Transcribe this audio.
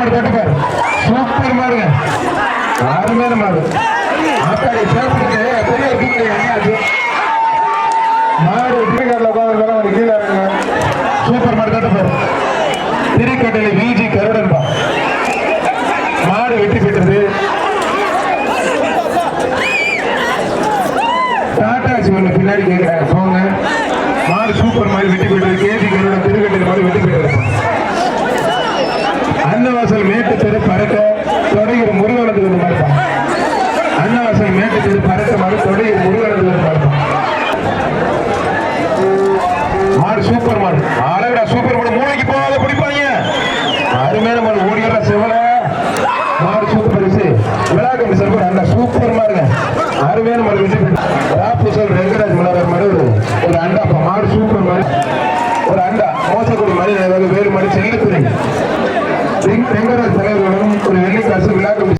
மாடு தட்டுங்க சூப்பர் மாடுங்க அருமையான மாடு. ஆத்தாடி சேர்த்துட்டு பெரிய கீழே என்னாச்சு மாடு திருக்காட்டில் உட்காந்துருக்கோம் ஒரு கீழே இருக்குங்க சூப்பர் மாடு தட்டுங்க திருக்கட்டையில் விஜி கருடன் பா மாடு வெட்டி பெற்றது. டாடா சிவன் பின்னாடி கேட்குறாங்க போங்க. மாடு சூப்பர் மாதிரி வெட்டி பெற்றது. கேஜி கருடன் திருக்கட்டையில் மாதிரி வெட்டி பெற்றது. அன்னவாசல் மேட்டு தெரு பறக்க தொடங்கிற முருகனத்துக்கு வந்து பார்ப்பான். அன்னவாசல் மேட்டு தெரு பறக்க மாதிரி தொடங்கிற முருகனத்துக்கு வந்து பார்ப்பான். மாடு சூப்பர் மாடு. அழகடா சூப்பர் மாடு. மூளைக்கு போகாத குடிப்பாங்க. அருமையான மாடு. ஓடியெல்லாம் செவல. மாடு சூப்பர் பரிசு. விழாக்கம் சார் அந்த சூப்பர் மாடுங்க. அருமையான மாடு. விஜய் ராப்பு சார் வெங்கடாஜ் மலர் மாடு. ஒரு ஒரு அண்டா மாடு சூப்பர் மாடு. ஒரு அண்டா மோசக்குடி மாதிரி வேறு மாதிரி மாடு செல்லுத்துறை தெங்கராஜ் தலைவர்களும் ஒரு வெள்ளிக்காசு விழாக்கம்